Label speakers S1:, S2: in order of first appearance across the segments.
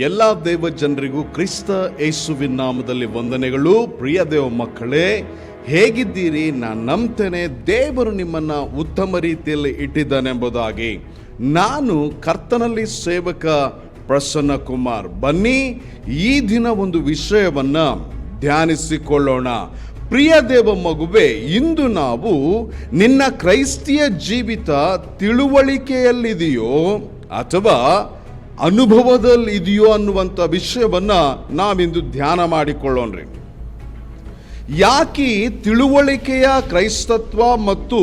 S1: ಎಲ್ಲ ದೇವ ಜನರಿಗೂ ಕ್ರಿಸ್ತ ಯೇಸುವಿನ ನಾಮದಲ್ಲಿ ವಂದನೆಗಳು. ಪ್ರಿಯ ದೇವ ಮಕ್ಕಳೇ, ಹೇಗಿದ್ದೀರಿ? ನಾನು ನಂಬ್ತೇನೆ. ದೇವರು ನಿಮ್ಮನ್ನ ಉತ್ತಮ ರೀತಿಯಲ್ಲಿ ಇಟ್ಟಿದ್ದಾನೆಂಬುದಾಗಿ ನಾನು ಕರ್ತನಲ್ಲಿ ಸೇವಕ ಪ್ರಸನ್ನ ಕುಮಾರ್. ಬನ್ನಿ, ಈ ದಿನ ಒಂದು ವಿಷಯವನ್ನು ಧ್ಯಾನಿಸಿಕೊಳ್ಳೋಣ. ಪ್ರಿಯ ದೇವ ಮಗುವೆ, ಇಂದು ನಾವು ನಿನ್ನ ಕ್ರೈಸ್ತಿಯ ಜೀವಿತ ತಿಳುವಳಿಕೆಯಲ್ಲಿದೆಯೋ ಅಥವಾ ಅನುಭವದಲ್ಲಿ ಇದೆಯೋ ಅನ್ನುವಂಥ ವಿಷಯವನ್ನು ನಾವಿಂದು ಧ್ಯಾನ ಮಾಡಿಕೊಳ್ಳೋಣ್ರಿ. ಯಾಕೆ ತಿಳುವಳಿಕೆಯ ಕ್ರೈಸ್ತತ್ವ ಮತ್ತು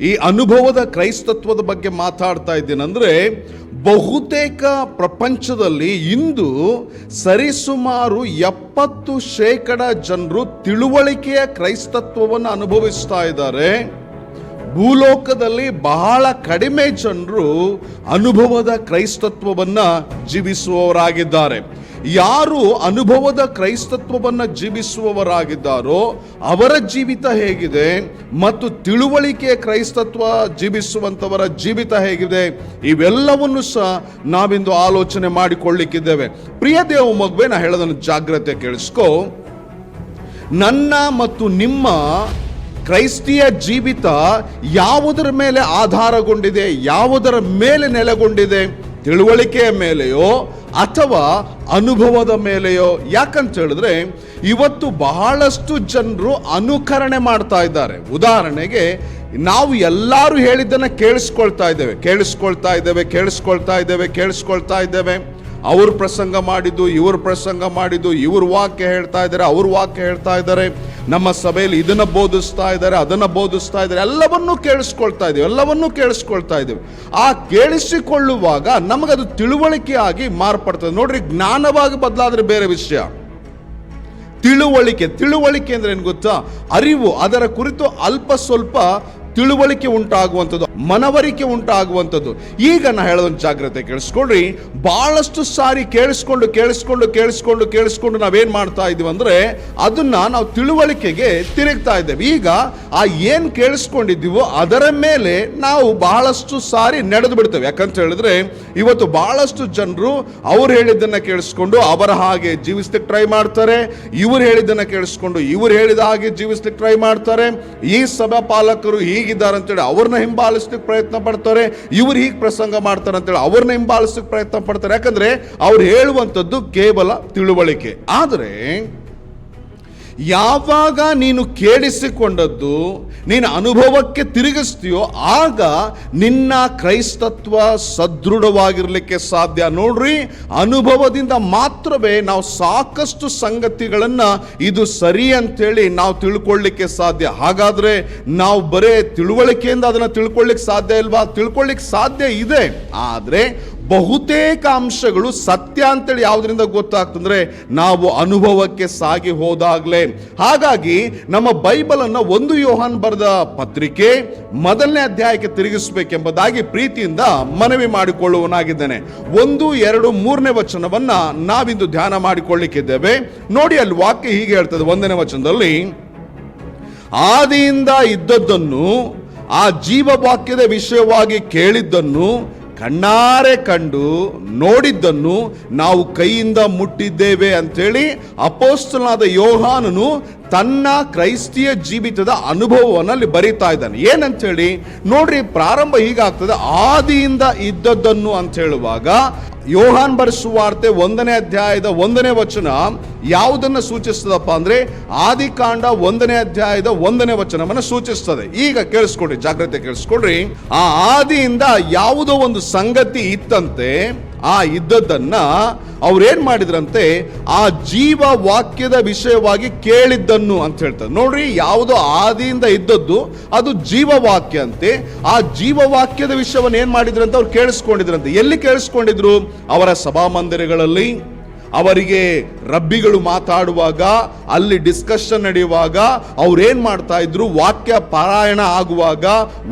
S1: ಈ ಅನುಭವದ ಕ್ರೈಸ್ತತ್ವದ ಬಗ್ಗೆ ಮಾತಾಡ್ತಾ ಇದ್ದೇನೆಂದರೆ ಬಹುತೇಕ ಪ್ರಪಂಚದಲ್ಲಿ ಇಂದು ಸರಿಸುಮಾರು ಎಪ್ಪತ್ತು ಶೇಕಡ ಜನರು ತಿಳುವಳಿಕೆಯ ಕ್ರೈಸ್ತತ್ವವನ್ನು ಅನುಭವಿಸ್ತಾ ಇದ್ದಾರೆ. ಭೂಲೋಕದಲ್ಲಿ ಬಹಳ ಕಡಿಮೆ ಜನರು ಅನುಭವದ ಕ್ರೈಸ್ತತ್ವವನ್ನ ಜೀವಿಸುವವರಾಗಿದ್ದಾರೆ. ಯಾರು ಅನುಭವದ ಕ್ರೈಸ್ತತ್ವವನ್ನ ಜೀವಿಸುವವರಾಗಿದ್ದಾರೋ, ಅವರ ಜೀವಿತ ಹೇಗಿದೆ ಮತ್ತು ತಿಳುವಳಿಕೆ ಕ್ರೈಸ್ತತ್ವ ಜೀವಿಸುವಂಥವರ ಜೀವಿತ ಹೇಗಿದೆ, ಇವೆಲ್ಲವನ್ನು ಸಹ ನಾವಿಂದು ಆಲೋಚನೆ ಮಾಡಿಕೊಳ್ಳಿಕ್ಕಿದ್ದೇವೆ. ಪ್ರಿಯ ದೇವ ಮಗುವೆ, ನಾ ಹೇಳೋದನ್ನು ಜಾಗ್ರತೆ ಕೇಳಿಸ್ಕೋ. ನನ್ನ ಮತ್ತು ನಿಮ್ಮ ಕ್ರೈಸ್ತಿಯ ಜೀವಿತ ಯಾವುದರ ಮೇಲೆ ಆಧಾರಗೊಂಡಿದೆ, ಯಾವುದರ ಮೇಲೆ ನೆಲೆಗೊಂಡಿದೆ ತಿಳುವಳಿಕೆಯ ಮೇಲೆಯೋ ಅಥವಾ ಅನುಭವದ ಮೇಲೆಯೋ? ಯಾಕಂತ ಹೇಳಿದ್ರೆ, ಇವತ್ತು ಬಹಳಷ್ಟು ಜನರು ಅನುಕರಣೆ ಮಾಡ್ತಾ ಇದ್ದಾರೆ. ಉದಾಹರಣೆಗೆ, ನಾವು ಎಲ್ಲರೂ ಹೇಳಿದ್ದನ್ನು ಕೇಳಿಸ್ಕೊಳ್ತಾ ಇದ್ದೇವೆ. ಕೇಳಿಸ್ಕೊಳ್ತಾ ಇದ್ದೇವೆ ಕೇಳಿಸ್ಕೊಳ್ತಾ ಇದ್ದೇವೆ ಕೇಳಿಸ್ಕೊಳ್ತಾ ಇದ್ದೇವೆ. ಅವ್ರ ಪ್ರಸಂಗ ಮಾಡಿದ್ದು, ಇವ್ರ ಪ್ರಸಂಗ ಮಾಡಿದ್ದು, ಇವ್ರ ವಾಕ್ಯ ಹೇಳ್ತಾ ಇದ್ದಾರೆ, ಅವ್ರ ವಾಕ್ಯ ಹೇಳ್ತಾ ಇದ್ದಾರೆ. ನಮ್ಮ ಸಭೆಯಲ್ಲಿ ಇದನ್ನ ಬೋಧಿಸ್ತಾ ಇದ್ದಾರೆ, ಅದನ್ನ ಬೋಧಿಸ್ತಾ ಇದ್ದಾರೆ. ಎಲ್ಲವನ್ನೂ ಕೇಳಿಸ್ಕೊಳ್ತಾ ಇದ್ದೀವಿ, ಎಲ್ಲವನ್ನೂ ಕೇಳಿಸ್ಕೊಳ್ತಾ ಇದ್ದೀವಿ. ಆ ಕೇಳಿಸಿಕೊಳ್ಳುವಾಗ ನಮಗದು ತಿಳುವಳಿಕೆ ಆಗಿ ಮಾರ್ಪಡ್ತದೆ. ನೋಡ್ರಿ, ಜ್ಞಾನವಾಗಿ ಬದಲಾದ್ರೆ ಬೇರೆ ವಿಷಯ. ತಿಳುವಳಿಕೆ ತಿಳುವಳಿಕೆ ಅಂದ್ರೆ ಏನು ಗೊತ್ತಾ? ಅರಿವು, ಅದರ ಕುರಿತು ಅಲ್ಪ ಸ್ವಲ್ಪ ತಿಳುವಳಿಕೆ ಉಂಟಾಗುವಂಥದ್ದು, ಮನವರಿಕೆ ಉಂಟಾಗುವಂಥದ್ದು. ಈಗ ನಾ ಹೇಳೋದೊಂದು ಜಾಗ್ರತೆ ಕೇಳಿಸ್ಕೊಳ್ರಿ. ಬಹಳಷ್ಟು ಸಾರಿ ಕೇಳಿಸ್ಕೊಂಡು ಕೇಳಿಸ್ಕೊಂಡು ಕೇಳಿಸ್ಕೊಂಡು ಕೇಳಿಸ್ಕೊಂಡು ನಾವೇನು ಮಾಡ್ತಾ ಇದ್ದೀವಿ ಅಂದರೆ ಅದನ್ನು ನಾವು ತಿಳುವಳಿಕೆಗೆ ತಿರುಗ್ತಾ ಇದ್ದೇವೆ. ಈಗ ಆ ಏನು ಕೇಳಿಸ್ಕೊಂಡಿದ್ದೀವೋ ಅದರ ಮೇಲೆ ನಾವು ಬಹಳಷ್ಟು ಸಾರಿ ನಡೆದು ಬಿಡ್ತೇವೆ. ಯಾಕಂತ ಹೇಳಿದ್ರೆ ಇವತ್ತು ಬಹಳಷ್ಟು ಜನರು ಅವ್ರು ಹೇಳಿದ್ದನ್ನು ಕೇಳಿಸ್ಕೊಂಡು ಅವರ ಹಾಗೆ ಜೀವಿಸ್ಲಿಕ್ಕೆ ಟ್ರೈ ಮಾಡ್ತಾರೆ. ಇವ್ರು ಹೇಳಿದ್ದನ್ನು ಕೇಳಿಸ್ಕೊಂಡು ಇವ್ರು ಹೇಳಿದ ಹಾಗೆ ಜೀವಿಸ್ಲಿಕ್ಕೆ ಟ್ರೈ ಮಾಡ್ತಾರೆ. ಈ ಸಭಾ ಪಾಲಕರು ಹೀಗಿದ್ದಾರೆ ಅಂತೇಳಿ ಅವ್ರನ್ನ ಹಿಂಬಾಲಿಸ್ಲಿಕ್ಕೆ ಪ್ರಯತ್ನ ಪಡ್ತಾರೆ, ಇವರು ಹೀಗೆ ಪ್ರಸಂಗ ಮಾಡ್ತಾರೆ ಅಂತೇಳಿ ಅವ್ರನ್ನ ಹಿಂಬಾಲಿಸ್ಲಿಕ್ಕೆ ಪ್ರಯತ್ನ ಪಡ್ತಾರೆ. ಯಾಕಂದ್ರೆ ಅವ್ರು ಹೇಳುವಂಥದ್ದು ಕೇವಲ ತಿಳುವಳಿಕೆ. ಆದರೆ ಯಾವಾಗ ನೀನು ಕೇಳಿಸಿಕೊಂಡದ್ದು, ನೀನು ಅನುಭವಕ್ಕೆ ತಿರುಗಿಸ್ತೀಯೋ, ಆಗ ನಿನ್ನ ಕ್ರೈಸ್ತತ್ವ ಸದೃಢವಾಗಿರಲಿಕ್ಕೆ ಸಾಧ್ಯ. ನೋಡ್ರಿ, ಅನುಭವದಿಂದ ಮಾತ್ರವೇ ನಾವು ಸಾಕಷ್ಟು ಸಂಗತಿಗಳನ್ನು ಇದು ಸರಿ ಅಂತೇಳಿ ನಾವು ತಿಳ್ಕೊಳ್ಳಿಕ್ಕೆ ಸಾಧ್ಯ. ಹಾಗಾದ್ರೆ ನಾವು ಬರೇ ತಿಳುವಳಿಕೆಯಿಂದ ಅದನ್ನು ತಿಳ್ಕೊಳ್ಳಿಕ್ಕೆ ಸಾಧ್ಯ ಇಲ್ವಾ? ತಿಳ್ಕೊಳ್ಳಿಕ್ಕೆ ಸಾಧ್ಯ ಇದೆ. ಆದ್ರೆ ಬಹುತೇಕ ಅಂಶಗಳು ಸತ್ಯ ಅಂತೇಳಿ ಯಾವುದರಿಂದ ಗೊತ್ತಾಗ್ತಂದ್ರೆ ನಾವು ಅನುಭವಕ್ಕೆ ಸಾಗಿ ಹೋದಾಗಲೇ. ಹಾಗಾಗಿ ನಮ್ಮ ಬೈಬಲನ್ನು ಒಂದು ಯೋಹಾನ್ ಬರೆದ ಪತ್ರಿಕೆ ಮೊದಲನೇ ಅಧ್ಯಾಯಕ್ಕೆ ತಿರುಗಿಸಬೇಕೆಂಬುದಾಗಿ ಪ್ರೀತಿಯಿಂದ ಮನವಿ ಮಾಡಿಕೊಳ್ಳುವನಾಗಿದ್ದೇನೆ ಒಂದು, ಎರಡು, ಮೂರನೇ ವಚನವನ್ನ ನಾವಿಂದು ಧ್ಯಾನ ಮಾಡಿಕೊಳ್ಳಿಕ್ಕಿದ್ದೇವೆ. ನೋಡಿ ಅಲ್ಲಿ ವಾಕ್ಯ ಹೀಗೆ ಹೇಳ್ತದೆ, ಒಂದನೇ ವಚನದಲ್ಲಿ, ಆದಿಯಿಂದ ಇದ್ದದ್ದನ್ನು, ಆ ಜೀವವಾಕ್ಯದ ವಿಷಯವಾಗಿ ಕೇಳಿದ್ದನ್ನು ಕಣ್ಣಾರೆ ಕಂಡು ನೋಡಿದ್ದನ್ನು ನಾವು ಕೈಯಿಂದ ಮುಟ್ಟಿದ್ದೇವೆ ಅಂಥೇಳಿ ಅಪೋಸ್ತನಾದ ಯೋಹಾನನು ತನ್ನ ಕ್ರೈಸ್ತಿಯ ಜೀವಿತದ ಅನುಭವವನ್ನು ಅಲ್ಲಿ ಬರೀತಾ ಇದ್ದಾನೆ. ಏನಂತ ಹೇಳಿ ನೋಡ್ರಿ, ಪ್ರಾರಂಭ ಹೀಗಾಗ್ತದೆ. ಆದಿಯಿಂದ ಇದ್ದದ್ದನ್ನು ಅಂತ ಹೇಳುವಾಗ ಯೋಹಾನ್ ಬರೆಸುವಾರ್ತೆ ಒಂದನೇ ಅಧ್ಯಾಯದ ಒಂದನೇ ವಚನ ಯಾವುದನ್ನು ಸೂಚಿಸ್ತದಪ್ಪ ಅಂದ್ರೆ, ಆದಿಕಾಂಡ ಒಂದನೇ ಅಧ್ಯಾಯದ ಒಂದನೇ ವಚನವನ್ನು ಸೂಚಿಸ್ತದೆ. ಈಗ ಕೇಳಿಸ್ಕೊಡ್ರಿ ಜಾಗ್ರತೆ ಕೇಳಿಸ್ಕೊಡ್ರಿ. ಆ ಆದಿಯಿಂದ ಯಾವುದೋ ಒಂದು ಸಂಗತಿ ಇತ್ತಂತೆ ಆ ಇದ್ದದ್ದನ್ನ ಅವ್ರೇನ್ ಮಾಡಿದ್ರಂತೆ, ಆ ಜೀವ ವಾಕ್ಯದ ವಿಷಯವಾಗಿ ಕೇಳಿದ್ದನ್ನು ಅಂತ ಹೇಳ್ತಾರೆ. ನೋಡ್ರಿ, ಯಾವುದೋ ಆದಿಯಿಂದ ಇದ್ದದ್ದು, ಅದು ಜೀವವಾಕ್ಯ ಅಂತೆ. ಆ ಜೀವವಾಕ್ಯದ ವಿಷಯವನ್ನು ಏನ್ ಮಾಡಿದ್ರಂತೆ, ಅವ್ರು ಕೇಳಿಸ್ಕೊಂಡಿದ್ರಂತೆ. ಎಲ್ಲಿ ಕೇಳಿಸ್ಕೊಂಡಿದ್ರು? ಅವರ ಸಭಾಮಂದಿರಗಳಲ್ಲಿ. ಅವರಿಗೆ ರಬ್ಬಿಗಳು ಮಾತಾಡುವಾಗ, ಅಲ್ಲಿ ಡಿಸ್ಕಷನ್ ನಡೆಯುವಾಗ ಅವ್ರೇನ್ ಮಾಡ್ತಾ ಇದ್ರು? ವಾಕ್ಯ ಪಾರಾಯಣ ಆಗುವಾಗ,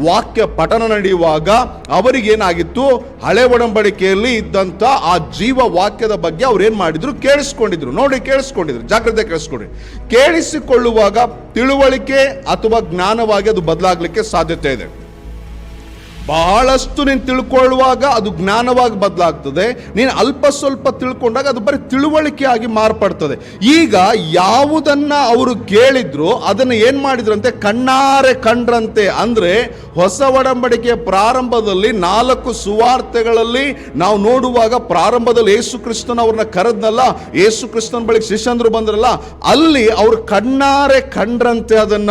S1: ವಾಕ್ಯ ಪಠನ ನಡೆಯುವಾಗ ಅವರಿಗೇನಾಗಿತ್ತು ಹಳೆ ಒಡಂಬಡಿಕೆಯಲ್ಲಿ ಇದ್ದಂತ ಆ ಜೀವ ವಾಕ್ಯದ ಬಗ್ಗೆ ಅವ್ರು ಏನ್ ಮಾಡಿದ್ರು? ಕೇಳಿಸ್ಕೊಂಡಿದ್ರು. ನೋಡಿ, ಕೇಳಿಸ್ಕೊಂಡಿದ್ರು. ಜಾಗ್ರತೆ ಕೇಳಿಸ್ಕೊಂಡ್ರಿ ಕೇಳಿಸಿಕೊಳ್ಳುವಾಗ ತಿಳುವಳಿಕೆ ಅಥವಾ ಜ್ಞಾನವಾಗಿ ಅದು ಬದಲಾಗಲಿಕ್ಕೆ ಸಾಧ್ಯತೆ ಇದೆ. ಬಹಳಷ್ಟು ನೀನು ತಿಳ್ಕೊಳ್ಳುವಾಗ ಅದು ಜ್ಞಾನವಾಗಿ ಬದಲಾಗ್ತದೆ. ನೀನು ಅಲ್ಪ ಸ್ವಲ್ಪ ತಿಳ್ಕೊಂಡಾಗ ಅದು ಬರೀ ತಿಳುವಳಿಕೆ ಆಗಿ ಮಾರ್ಪಡ್ತದೆ. ಈಗ ಯಾವುದನ್ನು ಅವರು ಕೇಳಿದ್ರು, ಅದನ್ನು ಏನು ಮಾಡಿದ್ರಂತೆ? ಕಣ್ಣಾರೆ ಕಂಡ್ರಂತೆ. ಅಂದರೆ ಹೊಸ ಒಡಂಬಡಿಕೆಯ ಪ್ರಾರಂಭದಲ್ಲಿ ನಾಲ್ಕು ಸುವಾರ್ತೆಗಳಲ್ಲಿ ನಾವು ನೋಡುವಾಗ ಪ್ರಾರಂಭದಲ್ಲಿ ಯೇಸು ಕ್ರಿಸ್ತನ ಅವ್ರನ್ನ ಕರೆದ್ನಲ್ಲ, ಯೇಸು ಕ್ರಿಸ್ತನ ಬಳಿಗೆ ಶಿಷ್ಯಂದ್ರು ಬಂದ್ರಲ್ಲ, ಅಲ್ಲಿ ಅವರು ಕಣ್ಣಾರೆ ಕಂಡ್ರಂತೆ ಅದನ್ನ.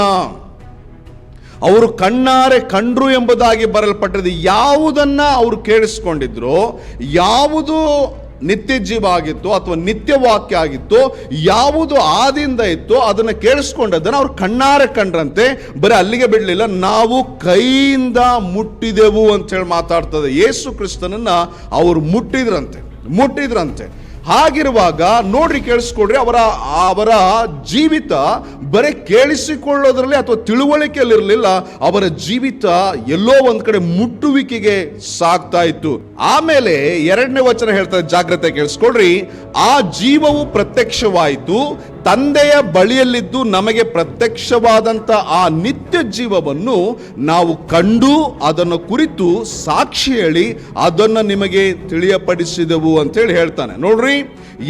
S1: ಅವರು ಕಣ್ಣಾರೆ ಕಂಡ್ರು ಎಂಬುದಾಗಿ ಬರಲ್ಪಟ್ಟದ್ದು ಯಾವುದನ್ನ ಅವರು ಕೇಳಿಸ್ಕೊಂಡಿದ್ರು, ಯಾವುದು ನಿತ್ಯ ಜೀವ ಆಗಿತ್ತು ಅಥವಾ ನಿತ್ಯ ವಾಕ್ಯ ಆಗಿತ್ತು, ಯಾವುದು ಆದಿಂದ ಇತ್ತು ಅದನ್ನು ಕೇಳಿಸ್ಕೊಂಡದನ್ನು ಅವ್ರು ಕಣ್ಣಾರೆ ಕಂಡ್ರಂತೆ. ಬರೀ ಅಲ್ಲಿಗೆ ಬಿಡಲಿಲ್ಲ, ನಾವು ಕೈಯಿಂದ ಮುಟ್ಟಿದೆವು ಅಂತ ಹೇಳಿ ಮಾತಾಡ್ತದೆ. ಯೇಸು ಕ್ರಿಸ್ತನನ್ನು ಅವರು ಮುಟ್ಟಿದ್ರಂತೆ ಮುಟ್ಟಿದ್ರಂತೆ. ಹಾಗಿರುವಾಗ ನೋಡ್ರಿ ಕೇಳಿಸ್ಕೊಡ್ರಿ, ಅವರ ಅವರ ಜೀವಿತ ಬರೀ ಕೇಳಿಸಿಕೊಳ್ಳೋದ್ರಲ್ಲಿ ಅಥವಾ ತಿಳುವಳಿಕೆಯಲ್ಲಿರಲಿಲ್ಲ, ಅವರ ಜೀವಿತ ಎಲ್ಲೋ ಒಂದ್ ಕಡೆ ಮುಟ್ಟುವಿಕೆಗೆ ಸಾಗ್ತಾ ಇತ್ತು. ಆಮೇಲೆ ಎರಡನೇ ವಚನ ಹೇಳ್ತಾರೆ, ಜಾಗ್ರತೆ ಕೇಳಿಸ್ಕೊಡ್ರಿ, ಆ ಜೀವವು ಪ್ರತ್ಯಕ್ಷವಾಯಿತು ತಂದೆಯ ಬಳಿಯಲ್ಲಿದ್ದು ನಮಗೆ ಪ್ರತ್ಯಕ್ಷವಾದಂಥ ಆ ನಿತ್ಯ ಜೀವವನ್ನು ನಾವು ಕಂಡು ಅದನ್ನು ಕುರಿತು ಸಾಕ್ಷಿ ಹೇಳಿ ಅದನ್ನು ನಿಮಗೆ ತಿಳಿಯಪಡಿಸಿದೆವು ಅಂತೇಳಿ ಹೇಳ್ತಾನೆ. ನೋಡ್ರಿ,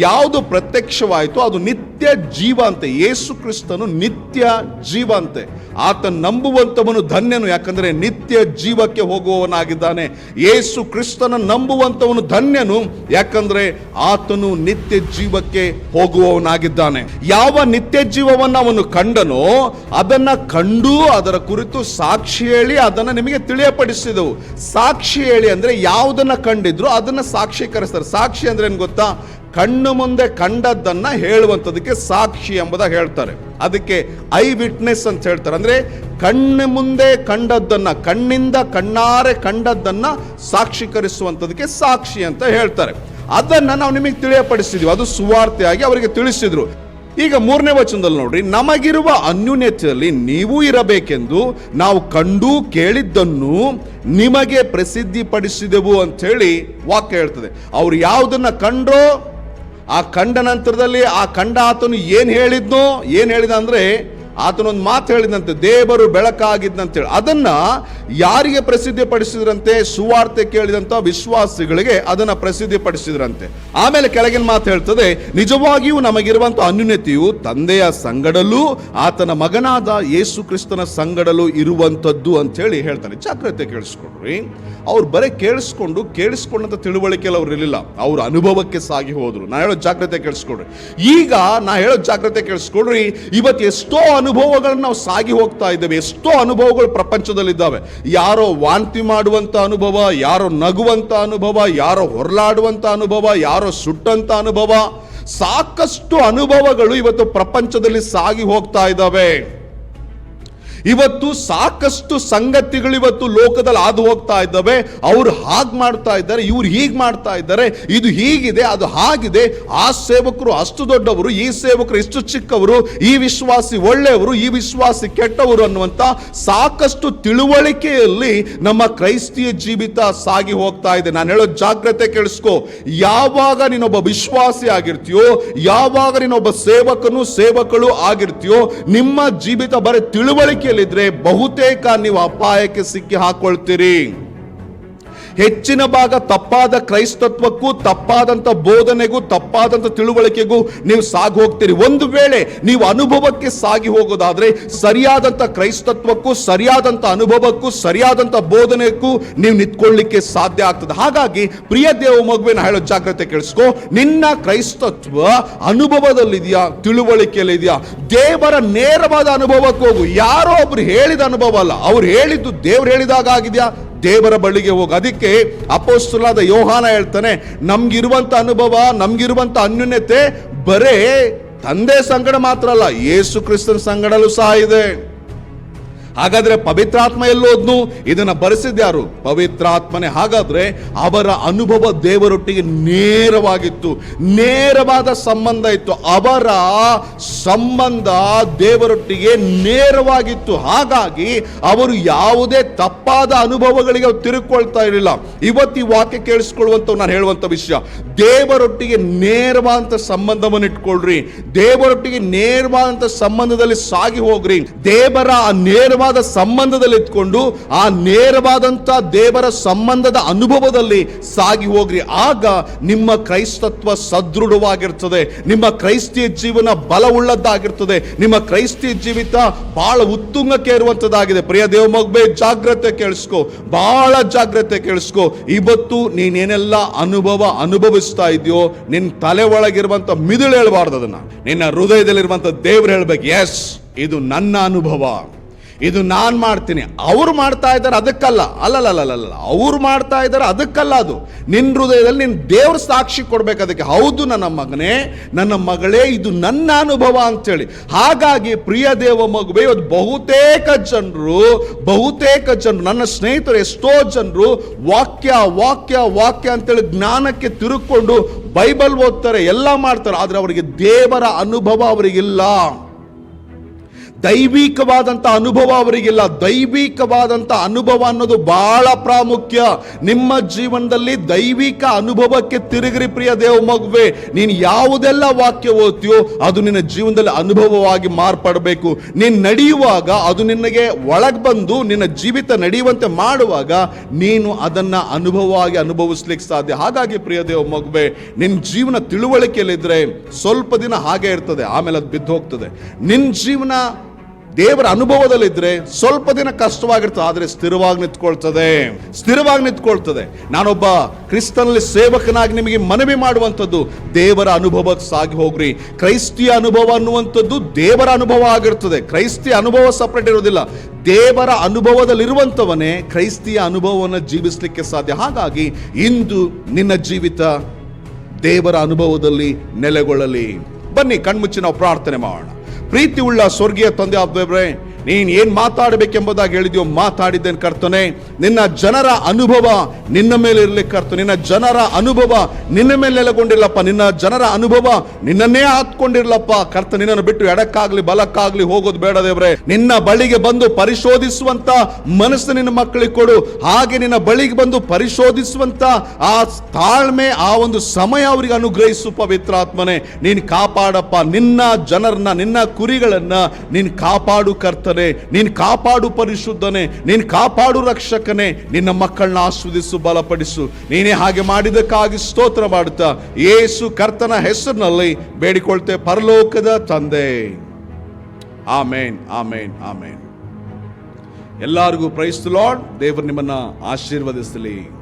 S1: ಯಾವುದು ಪ್ರತ್ಯಕ್ಷವಾಯಿತು ಅದು ನಿತ್ಯ ಜೀವ ಅಂತೆ ಯೇಸು ಕ್ರಿಸ್ತನು ನಿತ್ಯ ಜೀವ ಅಂತೆ ಆತ ನಂಬುವಂಥವನು ಧನ್ಯನು, ಯಾಕಂದರೆ ನಿತ್ಯ ಜೀವಕ್ಕೆ ಹೋಗುವವನಾಗಿದ್ದಾನೆ. ಯೇಸು ಕ್ರಿಸ್ತನ ನಂಬುವಂಥವನು ಧನ್ಯನು, ಯಾಕಂದರೆ ಆತನು ನಿತ್ಯ ಜೀವಕ್ಕೆ ಹೋಗುವವನಾಗಿದ್ದಾನೆ. ಯಾವ ನಿತ್ಯ ಜೀವವನ್ನು ಅವನು ಕಂಡನೋ ಅದನ್ನ ಕಂಡು ಅದರ ಕುರಿತು ಸಾಕ್ಷಿ ಹೇಳಿ ಅದನ್ನ ನಿಮಗೆ ತಿಳಿಯಪಡಿಸಿದವು. ಸಾಕ್ಷಿ ಹೇಳಿ ಅಂದ್ರೆ ಯಾವುದನ್ನ ಕಂಡಿದ್ರು ಅದನ್ನ ಸಾಕ್ಷೀಕರಿಸ್ತಾರೆ. ಸಾಕ್ಷಿ ಅಂದ್ರೆ ಏನು ಗೊತ್ತಾ? ಕಣ್ಣು ಮುಂದೆ ಕಂಡದ್ದನ್ನ ಹೇಳುವಂಥದಕ್ಕೆ ಸಾಕ್ಷಿ ಎಂಬುದಾಗಿ ಹೇಳ್ತಾರೆ. ಅದಕ್ಕೆ ಐ ವಿಟ್ನೆಸ್ ಅಂತ ಹೇಳ್ತಾರೆ. ಅಂದ್ರೆ ಕಣ್ಣು ಮುಂದೆ ಕಂಡದ್ದನ್ನ, ಕಣ್ಣಿಂದ ಕಣ್ಣಾರೆ ಕಂಡದ್ದನ್ನ ಸಾಕ್ಷೀಕರಿಸುವಂಥದಕ್ಕೆ ಸಾಕ್ಷಿ ಅಂತ ಹೇಳ್ತಾರೆ. ಅದನ್ನ ನಾವು ನಿಮಗೆ ತಿಳಿಯಪಡಿಸಿದ್ವಿ. ಅದು ಸುವಾರ್ತೆಯಾಗಿ ಅವರಿಗೆ ತಿಳಿಸಿದ್ರು. ಈಗ ಮೂರನೇ ವಚನದಲ್ಲಿ ನೋಡ್ರಿ, ನಮಗಿರುವ ಅನ್ಯೂನ್ಯತೆಯಲ್ಲಿ ನೀವು ಇರಬೇಕೆಂದು ನಾವು ಕಂಡು ಕೇಳಿದ್ದನ್ನು ನಿಮಗೆ ಪ್ರಸಿದ್ಧಿಪಡಿಸಿದೆವು ಅಂತ ಹೇಳಿ ವಾಕ್ಯ ಹೇಳ್ತದೆ. ಅವ್ರು ಯಾವುದನ್ನ ಕಂಡ್ರೋ, ಆ ಕಂಡ ನಂತರದಲ್ಲಿ ಆ ಕಂಡ ಆತನು ಏನು ಹೇಳಿದ್ನೋ, ಏನು ಹೇಳಿದ ಅಂದ್ರೆ ಆತನೊಂದು ಮಾತು ಹೇಳಿದಂತೆ, ದೇವರು ಬೆಳಕಾಗಿದ್ದಂತೇಳಿ. ಅದನ್ನ ಯಾರಿಗೆ ಪ್ರಸಿದ್ಧಿ ಪಡಿಸಿದ್ರಂತೆ ಸುವಾರ್ತೆ ಕೇಳಿದಂತ ವಿಶ್ವಾಸಿಗಳಿಗೆ ಅದನ್ನ ಪ್ರಸಿದ್ಧಿ ಪಡಿಸಿದ್ರಂತೆ ಆಮೇಲೆ ಕೆಳಗಿನ ಮಾತು ಹೇಳ್ತದೆ, ನಿಜವಾಗಿಯೂ ನಮಗಿರುವಂತ ಅನ್ಯೂನ್ಯತೆಯು ತಂದೆಯ ಸಂಗಡಲೂ ಆತನ ಮಗನಾದ ಯೇಸು ಕ್ರಿಸ್ತನ ಸಂಗಡಲು ಇರುವಂತದ್ದು ಅಂತ ಹೇಳಿ ಹೇಳ್ತಾರೆ. ಜಾಗ್ರತೆ ಕೇಳಿಸ್ಕೊಡ್ರಿ. ಅವ್ರು ಬರೀ ಕೇಳಿಸ್ಕೊಂಡು, ಕೇಳಿಸ್ಕೊಂಡಂತ ತಿಳುವಳಿಕೆಯಲ್ಲಿ ಅವ್ರು ಇರಲಿಲ್ಲ. ಅವ್ರ ಅನುಭವಕ್ಕೆ ಸಾಗಿ ಹೋದ್ರು. ನಾ ಹೇಳೋ ಜಾಗ್ರತೆ ಕೇಳಿಸ್ಕೊಡ್ರಿ. ಈಗ ನಾ ಹೇಳೋ ಜಾಗ್ರತೆ ಕೇಳಿಸ್ಕೊಡ್ರಿ, ಇವತ್ತು ಎಷ್ಟೋ ಅನುಭವಗಳನ್ನ ನಾವು ಸಾಗಿ ಹೋಗ್ತಾ ಇದ್ದೇವೆ. ಎಷ್ಟೋ ಅನುಭವಗಳು ಪ್ರಪಂಚದಲ್ಲಿದ್ದಾವೆ. ಯಾರೋ ವಾಂತಿ ಮಾಡುವಂತ ಅನುಭವ, ಯಾರೋ ನಗುವಂತ ಅನುಭವ, ಯಾರೋ ಹೊರಲಾಡುವಂಥ ಅನುಭವ, ಯಾರೋ ಸುಟ್ಟಂತ ಅನುಭವ. ಸಾಕಷ್ಟು ಅನುಭವಗಳು ಇವತ್ತು ಪ್ರಪಂಚದಲ್ಲಿ ಸಾಗಿ ಹೋಗ್ತಾ ಇದ್ದಾವೆ. ಇವತ್ತು ಸಾಕಷ್ಟು ಸಂಗತಿಗಳು ಇವತ್ತು ಲೋಕದಲ್ಲಿ ಹಾದು ಹೋಗ್ತಾ ಇದ್ದಾವೆ. ಅವ್ರು ಹಾಗೆ ಮಾಡ್ತಾ ಇದ್ದಾರೆ, ಇವ್ರು ಹೀಗೆ ಮಾಡ್ತಾ ಇದ್ದಾರೆ. ಇದು ಹೀಗಿದೆ, ಅದು ಹಾಗಿದೆ. ಆ ಸೇವಕರು ಅಷ್ಟು ದೊಡ್ಡವರು, ಈ ಸೇವಕರು ಇಷ್ಟು ಚಿಕ್ಕವರು, ಈ ವಿಶ್ವಾಸಿ ಒಳ್ಳೆಯವರು, ಈ ವಿಶ್ವಾಸಿ ಕೆಟ್ಟವರು ಅನ್ನುವಂತ ಸಾಕಷ್ಟು ತಿಳುವಳಿಕೆಯಲ್ಲಿ ನಮ್ಮ ಕ್ರೈಸ್ತಿಯ ಜೀವಿತ ಸಾಗಿ ಹೋಗ್ತಾ ಇದೆ. ನಾನು ಹೇಳೋ ಜಾಗ್ರತೆ ಕೇಳಿಸ್ಕೋ. ಯಾವಾಗ ನೀನೊಬ್ಬ ವಿಶ್ವಾಸಿ ಆಗಿರ್ತೀಯೋ, ಯಾವಾಗ ನೀನೊಬ್ಬ ಸೇವಕನು, ಸೇವಕಳು ಆಗಿರ್ತೀಯೋ, ನಿಮ್ಮ ಜೀವಿತ ಬರೀ ತಿಳುವಳಿಕೆಯಲ್ಲಿದ್ರೆ ಬಹುತೇಕ ನೀವು ಅಪಾಯಕ್ಕೆ ಸಿಕ್ಕಿ ಹಾಕೊಳ್ತೀರಿ. ಹೆಚ್ಚಿನ ಭಾಗ ತಪ್ಪಾದ ಕ್ರೈಸ್ತತ್ವಕ್ಕೂ ತಪ್ಪಾದಂಥ ಬೋಧನೆಗೂ ತಪ್ಪಾದಂಥ ತಿಳುವಳಿಕೆಗೂ ನೀವು ಸಾಗಿ ಹೋಗ್ತೀರಿ. ಒಂದು ವೇಳೆ ನೀವು ಅನುಭವಕ್ಕೆ ಸಾಗಿ ಹೋಗೋದಾದ್ರೆ ಸರಿಯಾದಂಥ ಕ್ರೈಸ್ತತ್ವಕ್ಕೂ ಸರಿಯಾದಂಥ ಅನುಭವಕ್ಕೂ ಸರಿಯಾದಂಥ ಬೋಧನೆಗೂ ನೀವು ನಿಂತ್ಕೊಳ್ಳಿಕ್ಕೆ ಸಾಧ್ಯ ಆಗ್ತದೆ. ಹಾಗಾಗಿ ಪ್ರಿಯ ದೇವ ಮಗುವಿನ ಹೇಳೋ ಜಾಗ್ರತೆ ಕೇಳಿಸ್ಕೋ. ನಿನ್ನ ಕ್ರೈಸ್ತತ್ವ ಅನುಭವದಲ್ಲಿದೆಯಾ? ತಿಳುವಳಿಕೆಯಲ್ಲಿದೆಯಾ? ದೇವರ ನೇರವಾದ ಅನುಭವಕ್ಕೆ ಹೋಗು. ಯಾರೋ ಒಬ್ರು ಹೇಳಿದ ಅನುಭವ ಅಲ್ಲ. ಅವ್ರು ಹೇಳಿದ್ದು ದೇವ್ರು ಹೇಳಿದಾಗ ಆಗಿದೆಯಾ? ದೇವರ ಬಳಿಗೆ ಹೋಗು. ಅದಕ್ಕೆ ಅಪೋಸ್ತುಲಾದ ಯೋಹಾನ ಹೇಳ್ತಾನೆ, ನಮ್ಗಿರುವಂತ ಅನುಭವ, ನಮ್ಗಿರುವಂತ ಅನ್ಯೂನ್ಯತೆ ಬರೇ ತಂದೆ ಸಂಗಡ ಮಾತ್ರ ಅಲ್ಲ, ಯೇಸು ಕ್ರಿಸ್ತನ ಸಂಗಡಲೂ ಸಹ ಇದೆ. ಹಾಗಾದ್ರೆ ಪವಿತ್ರಾತ್ಮ ಎಲ್ಲೋದ್ನು? ಇದನ್ನ ಬರೆಸಿದ್ಯಾರು ಪವಿತ್ರಾತ್ಮನೆ. ಹಾಗಾದ್ರೆ ಅವರ ಅನುಭವ ದೇವರೊಟ್ಟಿಗೆ ನೇರವಾಗಿತ್ತು. ನೇರವಾದ ಸಂಬಂಧ ಇತ್ತು. ಅವರ ಸಂಬಂಧ ದೇವರೊಟ್ಟಿಗೆ ನೇರವಾಗಿತ್ತು. ಹಾಗಾಗಿ ಅವರು ಯಾವುದೇ ತಪ್ಪಾದ ಅನುಭವಗಳಿಗೆ ಅವ್ರು ತಿರುಗಿಕೊಳ್ತಾ ಇರಲಿಲ್ಲ. ಇವತ್ತು ಈ ವಾಕ್ಯ ಕೇಳಿಸ್ಕೊಳ್ಳುವಂತ ನಾನು ಹೇಳುವಂತ ವಿಷಯ. ದೇವರೊಟ್ಟಿಗೆ ನೇರವಾದಂತ ಸಂಬಂಧವನ್ನು ಇಟ್ಕೊಳ್ರಿ. ದೇವರೊಟ್ಟಿಗೆ ನೇರವಾದಂತ ಸಂಬಂಧದಲ್ಲಿ ಸಾಗಿ ಹೋಗ್ರಿ. ದೇವರ ಆ ನೇರವಾದ ನೇರವಾದ ಸಂಬಂಧದಲ್ಲಿ ಇದ್ಕೊಂಡು ಆ ನೇರವಾದಂಥ ದೇವರ ಸಂಬಂಧದ ಅನುಭವದಲ್ಲಿ ಸಾಗಿ ಹೋಗ್ರಿ. ಆಗ ನಿಮ್ಮ ಕ್ರೈಸ್ತತ್ವ ಸದೃಢವಾಗಿರ್ತದೆ. ನಿಮ್ಮ ಕ್ರೈಸ್ತಿಯ ಜೀವನ ಬಲವುಳ್ಳದ್ದಾಗಿರ್ತದೆ. ನಿಮ್ಮ ಕ್ರೈಸ್ತಿಯ ಜೀವಿತ ಬಹಳ ಉತ್ತುಂಗಕ್ಕೆ ಇರುವಂಥದ್ದಾಗಿದೆ ಪ್ರಿಯ ದೇವ ಮಗ್ಬೆ ಜಾಗ್ರತೆ ಕೇಳಿಸ್ಕೊ. ಬಹಳ ಜಾಗ್ರತೆ ಕೇಳಿಸ್ಕೊ. ಇವತ್ತು ನೀನೇನೆಲ್ಲ ಅನುಭವ ಅನುಭವಿಸ್ತಾ ಇದೆಯೋ ನಿನ್ನ ತಲೆ ಒಳಗಿರುವಂಥ ಮಿದುಳು ಹೇಳ್ಬಾರ್ದು ಅದನ್ನ. ನಿನ್ನ ಹೃದಯದಲ್ಲಿರುವಂತ ದೇವ್ರು ಹೇಳ್ಬೇಕು ಎಸ್ ಇದು ನನ್ನ ಅನುಭವ. ಇದು ನಾನು ಮಾಡ್ತೀನಿ. ಅವ್ರು ಮಾಡ್ತಾ ಇದ್ದಾರೆ ಅದಕ್ಕಲ್ಲ. ಅಲ್ಲಲ್ಲಲ್ಲಲ್ಲ ಅವ್ರು ಮಾಡ್ತಾ ಇದ್ದಾರೆ ಅದಕ್ಕಲ್ಲ ಅದು. ನಿನ್ನ ಹೃದಯದಲ್ಲಿ ನಿನ್ನ ದೇವ್ರ ಸಾಕ್ಷಿ ಕೊಡ್ಬೇಕು ಅದಕ್ಕೆ. ಹೌದು ನನ್ನ ಮಗನೇ, ನನ್ನ ಮಗಳೇ, ಇದು ನನ್ನ ಅನುಭವ ಅಂತೇಳಿ. ಹಾಗಾಗಿ ಪ್ರಿಯ ದೇವ ಮಗುವೆ, ಇವತ್ತು ಬಹುತೇಕ ಜನರು ಬಹುತೇಕ ಜನರು, ನನ್ನ ಸ್ನೇಹಿತರು ಎಷ್ಟೋ ಜನರು ವಾಕ್ಯ ವಾಕ್ಯ ವಾಕ್ಯ ಅಂತೇಳಿ ಜ್ಞಾನಕ್ಕೆ ತಿರುಕೊಂಡು ಬೈಬಲ್ ಓದ್ತಾರೆ, ಎಲ್ಲ ಮಾಡ್ತಾರೆ, ಆದರೆ ಅವರಿಗೆ ದೇವರ ಅನುಭವ ಅವರಿಗಿಲ್ಲ. ದೈವಿಕವಾದಂಥ ಅನುಭವ ಅವರಿಗಿಲ್ಲ. ದೈವಿಕವಾದಂಥ ಅನುಭವ ಅನ್ನೋದು ಬಹಳ ಪ್ರಾಮುಖ್ಯ. ನಿಮ್ಮ ಜೀವನದಲ್ಲಿ ದೈವಿಕ ಅನುಭವಕ್ಕೆ ತಿರುಗಿರಿ ಪ್ರಿಯ ದೇವ ಮಗುವೆ. ನೀನು ಯಾವುದೆಲ್ಲ ವಾಕ್ಯ ಓದ್ತೀಯೋ ಅದು ನಿನ್ನ ಜೀವನದಲ್ಲಿ ಅನುಭವವಾಗಿ ಮಾರ್ಪಡಬೇಕು. ನೀನು ನಡೆಯುವಾಗ ಅದು ನಿನಗೆ ಒಳಗೆ ಬಂದು ನಿನ್ನ ಜೀವಿತ ನಡೆಯುವಂತೆ ಮಾಡುವಾಗ ನೀನು ಅದನ್ನು ಅನುಭವವಾಗಿ ಅನುಭವಿಸ್ಲಿಕ್ಕೆ ಸಾಧ್ಯ. ಹಾಗಾಗಿ ಪ್ರಿಯ ದೇವ ಮಗುವೆ ನಿನ್ನ ಜೀವನ ತಿಳುವಳಿಕೆಯಲ್ಲಿದ್ದರೆ ಸ್ವಲ್ಪ ದಿನ ಹಾಗೆ ಇರ್ತದೆ, ಆಮೇಲೆ ಅದು ಬಿದ್ದು ಹೋಗ್ತದೆ ನಿನ್ನ ಜೀವನ ದೇವರ ಅನುಭವದಲ್ಲಿದ್ದರೆ ಸ್ವಲ್ಪ ದಿನ ಕಷ್ಟವಾಗಿರ್ತದೆ, ಆದರೆ ಸ್ಥಿರವಾಗಿ ನಿಂತ್ಕೊಳ್ತದೆ. ಸ್ಥಿರವಾಗಿ ನಿಂತ್ಕೊಳ್ತದೆ. ನಾನೊಬ್ಬ ಕ್ರಿಸ್ತನಲ್ಲಿ ಸೇವಕನಾಗಿ ನಿಮಗೆ ಮನವಿ ಮಾಡುವಂಥದ್ದು ದೇವರ ಅನುಭವಕ್ಕೆ ಸಾಗಿ ಹೋಗ್ರಿ. ಕ್ರೈಸ್ತಿಯ ಅನುಭವ ಅನ್ನುವಂಥದ್ದು ದೇವರ ಅನುಭವ ಆಗಿರ್ತದೆ. ಕ್ರೈಸ್ತಿಯ ಅನುಭವ ಸಪ್ರೇಟ್ ಇರೋದಿಲ್ಲ. ದೇವರ ಅನುಭವದಲ್ಲಿರುವಂಥವನೇ ಕ್ರೈಸ್ತಿಯ ಅನುಭವವನ್ನು ಜೀವಿಸಲಿಕ್ಕೆ ಸಾಧ್ಯ. ಹಾಗಾಗಿ ಇಂದು ನಿನ್ನ ಜೀವಿತ ದೇವರ ಅನುಭವದಲ್ಲಿ ನೆಲೆಗೊಳ್ಳಲಿ. ಬನ್ನಿ ಕಣ್ಮುಚ್ಚಿ ನಾವು ಪ್ರಾರ್ಥನೆ ಮಾಡೋಣ. ಪ್ರೀತಿ ಉಳ್ಳ ಸ್ವರ್ಗೀಯ ತಂದೆ ಆದ್ರೆ ನೀನ್ ಏನ್ ಮಾತಾಡಬೇಕೆಂಬುದಾಗಿ ಹೇಳಿದ್ಯೋ ಮಾತಾಡಿದ್ದೇನೆ ಕರ್ತನೆ. ನಿನ್ನ ಜನರ ಅನುಭವ ನಿನ್ನ ಮೇಲೆ ಇರ್ಲಿಕ್ಕೆ ಕರ್ತ ನಿನ್ನ ಜನರ ಅನುಭವ ನಿನ್ನ ಮೇಲೆ ನೆಲೆಗೊಂಡಿರ್ಲಪ್ಪ ನಿನ್ನ ಜನರ ಅನುಭವ ನಿನ್ನನ್ನೇ ಹಾತ್ಕೊಂಡಿರ್ಲಪ್ಪ ಕರ್ತ ನಿನ್ನನ್ನು ಬಿಟ್ಟು ಎಡಕ್ಕಾಗ್ಲಿ, ಬಲಕ್ಕಾಗ್ಲಿ ಹೋಗೋದು ಬೇಡ ದೇವ್ರೆ. ನಿನ್ನ ಬಳಿಗೆ ಬಂದು ಪರಿಶೋಧಿಸುವಂತ ಮನಸ್ಸು ನಿನ್ನ ಮಕ್ಕಳಿಗೆ ಕೊಡು. ಹಾಗೆ ನಿನ್ನ ಬಳಿಗೆ ಬಂದು ಪರಿಶೋಧಿಸುವಂತ ಆ ತಾಳ್ಮೆ, ಆ ಒಂದು ಸಮಯ ಅವರಿಗೆ ಅನುಗ್ರಹಿಸು ಪವಿತ್ರಾತ್ಮನೆ ನೀನು ಕಾಪಾಡಪ್ಪ. ನಿನ್ನ ಜನರನ್ನ, ನಿನ್ನ ಕುರಿಗಳನ್ನ ನೀನು ಕಾಪಾಡು ಕರ್ತನೆ ನೀನು ಕಾಪಾಡು ಪರಿಶುದ್ಧನೆ, ನೀನು ಕಾಪಾಡು ರಕ್ಷಕನೇ, ನಿನ್ನ ಮಕ್ಕಳನ್ನ ಆಸ್ವಾದಿಸು, ಬಲಪಡಿಸು. ನೀನೇ ಹಾಗೆ ಮಾಡಿದಕ್ಕಾಗಿ ಸ್ತೋತ್ರ ಮಾಡುತ್ತಾ, ಏಸು ಕರ್ತನ ಹೆಸರಿನಲ್ಲಿ ಬೇಡಿಕೊಳ್ತೆ ಪರಲೋಕದ ತಂದೆ. ಆಮೇನ್ ಆಮೇನ್ ಆಮೇನ್. ಎಲ್ಲರಿಗೂ ಪ್ರೈಸ್ ಲಾರ್ಡ್, ದೇವರು ನಿಮ್ಮನ್ನ ಆಶೀರ್ವದಿಸಲಿ.